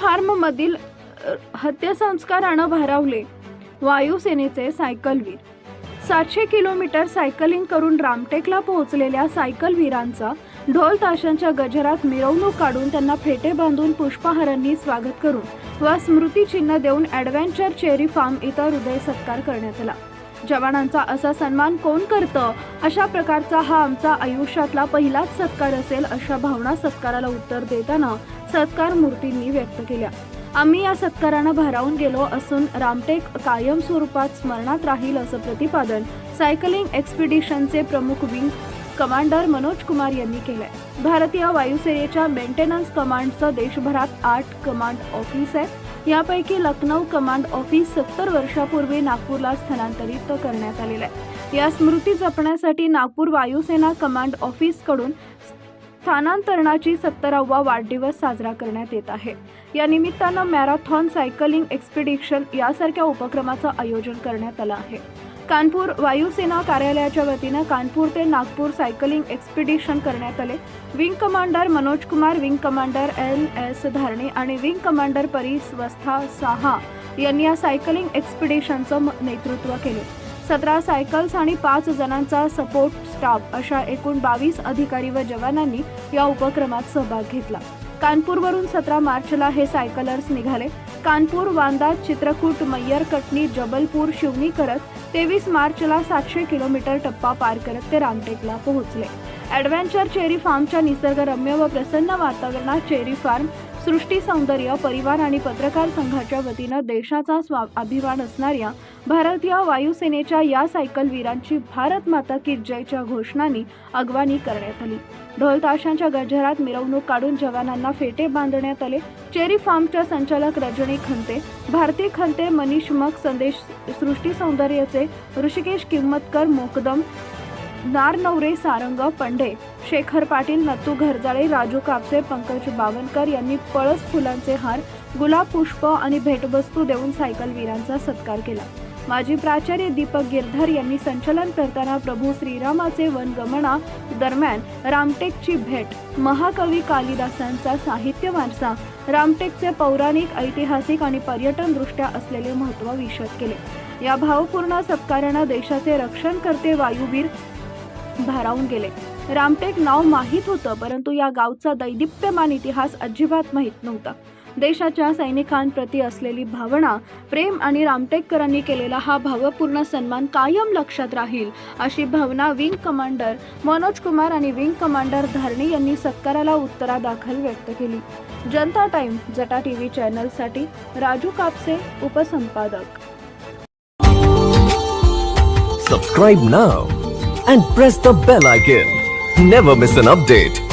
फार्ममधील हत्यसंस्कारानं भारावले. वायुसेनेचे सायकलवीर. सातशे kilometre cycling करून रामटेकला पोहोचलेल्या सायकलवीरांचा ढोल ताशांच्या गजरात मिरवणूक काढून त्यांना फेटे बांधून पुष्पहारांनी स्वागत करून व स्मृतिचिन्ह देऊन ॲडव्हेंचर चेरी फार्म इथं हृदय सत्कार करण्यात आला. जवानांचा असा सन्मान कोण करतं? अशा प्रकारचा हा आमचा आयुष्यातला पहिलाच सत्कार असेल अशा भावना सत्काराला उत्तर देताना सत्कार मूर्तींनी व्यक्त केल्या. आम्ही या सत्कारानं भारावून गेलो असून रामटेक कायम स्वरूपात स्मरणात राहील असं प्रतिपादन सायकलिंग एक्सपिडिशनचे प्रमुख विंग कमांडर मनोज कुमार यांनी केलंय. भारतीय वायुसेनेच्या मेंटेनन्स कमांडचं देशभरात आठ कमांड ऑफिस आहे. यापैकी लखनौ कमांड ऑफिस सत्तर वर्षापूर्वी नागपूरला स्थलांतरित करण्यात आलेलं आहे. या स्मृती जपण्यासाठी नागपूर वायुसेना कमांड ऑफिसकडून स्थानांतरणाची सत्तरावा वाढदिवस साजरा करण्यात येत आहे. या निमित्तानं मॅरेथॉन सायकलिंग एक्सपिडिशन यासारख्या उपक्रमाचं आयोजन करण्यात आलं आहे. कानपूर वायुसेना कार्यालयाच्या वतीनं कानपूर ते नागपूर सायकलिंग एक्सपिडिशन करण्यात आले. Wing commander Manoj Kumar wing commander L S Dharne आणि विंग कमांडर परिस्वस्था साहा यांनी या सायकलिंग एक्सपिडिशनचं नेतृत्व केले. सतरा सायकल्स आणि पाच जणांचा सपोर्ट स्टाफ अशा एकूण बावीस अधिकारी व जवानांनी या उपक्रमात सहभाग घेतला. कानपूरवरून सतरा मार्चला हे सायकलर्स निघाले. कानपूर वांदा चित्रकूट मय्यर कटनी जबलपूर शिवनी करत तेवीस मार्चला सातशे किलोमीटर टप्पा पार करत ते रामटेकला पोहोचले. ॲडव्हेंचर चेरी फार्मच्या निसर्गरम्य व प्रसन्न वातावरणात चेरी फार्म सृष्टी सौंदर्य परिवार आणि पत्रकार संघाच्या वतीनं देशाचा स्वा अभिमान असणाऱ्या भारतीय वायुसेनेच्या या सायकलवीरांची भारत माता की जयच्या घोषणांनी अगवानी करण्यात आली. ढोल ताशांच्या गजरात मिरवणूक काढून जवानांना फेटे बांधण्यात आले. चेरी फार्मच्या संचालक रजनी खंते भारती खंते मनीष मग संदेश सृष्टी सौंदर्याचे ऋषिकेश किंमतकर मोकदम नारनवरे सारंग पंडे शेखर पाटील नत्तू घरजाळे राजू कापसे पंकज बावनकर यांनी पळस फुलांचे हार गुलाब पुष्प आणि भेटवस्तू देऊन सायकलवीरांचा सत्कार केला. माजी प्राचार्य दीपक गिरधर यांनी संचलन करताना प्रभू श्रीरामाचे वनगमना दरम्यान रामटेकची भेट. महाकवी कालिदासांचा साहित्य वारसा. रामटेकचे पौराणिक ऐतिहासिक आणि पर्यटन दृष्ट्या असलेले महत्त्व विशद केले. या भावपूर्ण सत्कारानं देशाचे रक्षण करते वायुवीर भारावून गेले. रामटेक नाव माहीत होतं परंतु या गावचा दैदिप्यमान इतिहास अजिबात माहीत नव्हता. देशाच्या सैनिकांप्रती असलेली भावना प्रेम आणि रामटेककरांनी केलेला हा भावपूर्ण सन्मान कायम लक्षात राहील अशी भावना विंग कमांडर मनोज कुमार आणि विंग कमांडर धारणे यांनी सत्काराला उत्तरादाखल व्यक्त केली जनता टाइम जटा टीव्ही चॅनलसाठी राजू कापसे उपसंपादक Subscribe now and press the bell icon. Never miss an update.